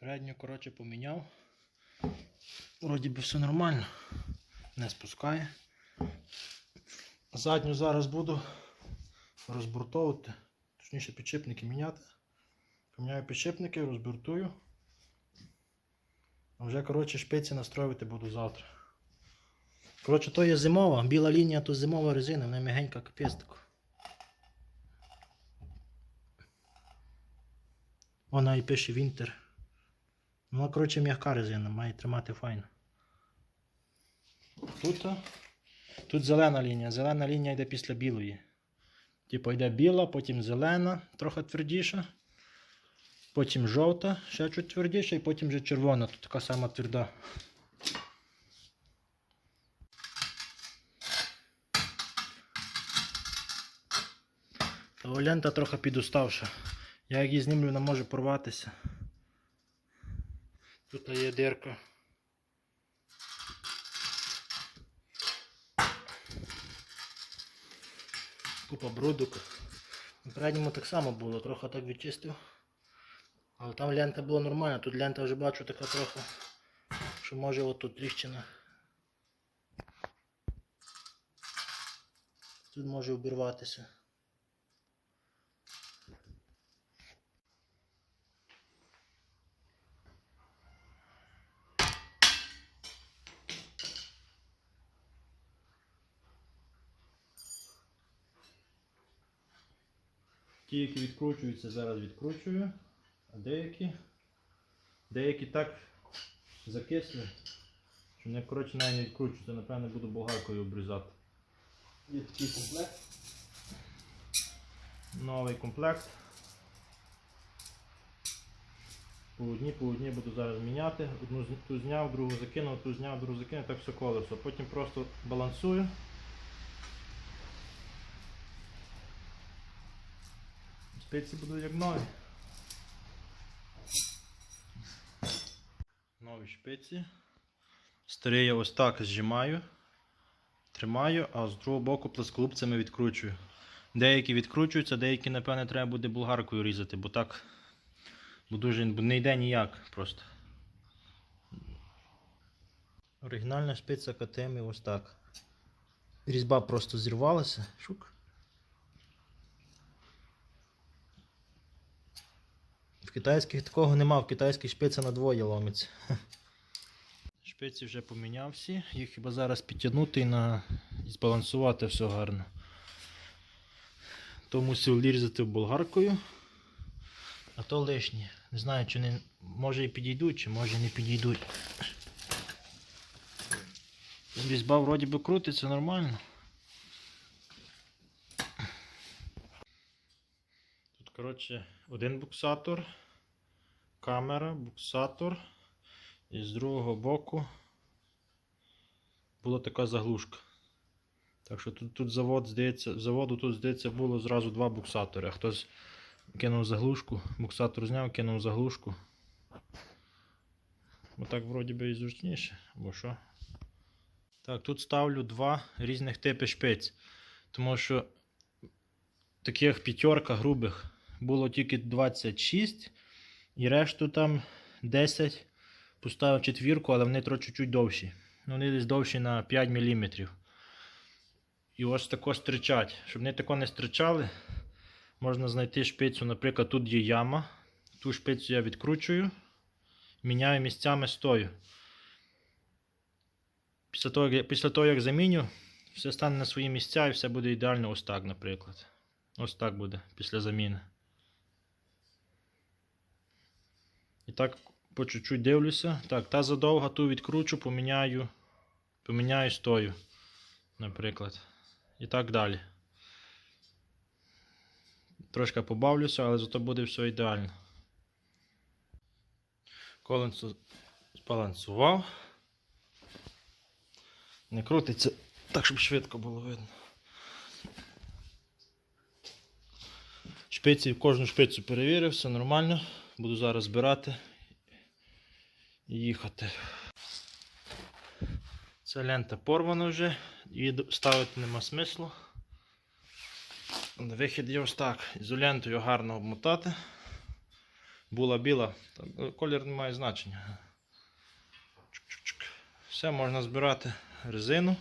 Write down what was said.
Передню, коротше, поміняв. Вроді би все нормально. Не спускає. Задню зараз буду розбуртовувати. Точніше підшипники міняти. Поміняю підшипники, розбуртую. А вже, коротше, шпиці настроювати буду завтра. Коротше, то є зимова, біла лінія, то зимова резина, вона м'ягенька капець тако. Вона і пише Вінтер. Вона, коротше, м'яка резина, має тримати файно. Тут, тут зелена лінія. Зелена лінія йде після білої. Типу йде біла, потім зелена, трохи твердіша. Потім жовта, ще чуть твердіша, і потім вже червона, тут така сама тверда. Та лента трохи підуставша. Я її знімлю, вона може порватися. Тут є дирка. Купа брудок. На передньому так само було, трохи так відчистив. Але там лента була нормальна, тут лента вже бачу така трохи, що може отут тріщина. Тут може обірватися. Ті, які відкручуються, зараз відкручую, а деякі, деякі так закисли, що не коротше навіть не відкручуються, напевно буду болгаркою обрізати. Є такий комплект. Новий комплект. По одній, по одній буду зараз міняти. Одну ту зняв, другу закинув, ту зняв, другу закинув, так все колесо. Потім просто балансую. Спиці будуть як нові. Нові шпиці. Старий я ось так зжимаю, тримаю, а з другого боку плосколубцями відкручую. Деякі відкручуються, деякі, напевне, треба буде болгаркою різати, бо так бо дуже бо не йде ніяк просто. Оригінальна шпиця КТМ ось так. Різьба просто зірвалася. Шук. В китайських такого нема, в китайських шпиця на двоє ломиться. Шпиці вже поміняв всі, їх хіба зараз підтягнути і, на... і збалансувати все гарно. То мусив різати болгаркою, а то лишнє. Не знаю, чи не може і підійдуть, чи може не підійдуть. Різьба вроді би крутиться нормально. Тут, коротше, один буксатор, камера, буксатор. І з другого боку була така заглушка. Так що тут, тут завод, здається, заводу тут, здається, було зразу два буксатори. Хтось кинув заглушку, буксатор зняв, кинув заглушку. Бо так вроді би і зручніше, або що. Так, тут ставлю два різних типи шпиць. Тому що таких п'ятерка грубих було тільки 26 і решту там 10 поставив четвірку, але вони трохи чуть довші. Вони десь довші на 5 мм. І ось тако стричать. Щоб вони тако не стричали, можна знайти шпицю. Наприклад, тут є яма. Ту шпицю я відкручую, міняю місцями стою. Після того, після того, як заміню, все стане на свої місця і все буде ідеально ось так, наприклад. Ось так буде після заміни. І так по чуть-чуть дивлюся. Так, та задовга ту відкручу, поміняю. Поміняю стою, наприклад. І так далі. Трошки побавлюся, але зато буде все ідеально. Колесо збалансував. Не крутиться так, щоб швидко було видно. Шпиці, кожну шпицю перевірив, все нормально. Буду зараз збирати їхати. Ця лента порвана вже, її ставити нема смислу. Вихід є ось так. Ізолентою гарно обмотати. була біла, е, колір не має значення. Все, можна збирати резину.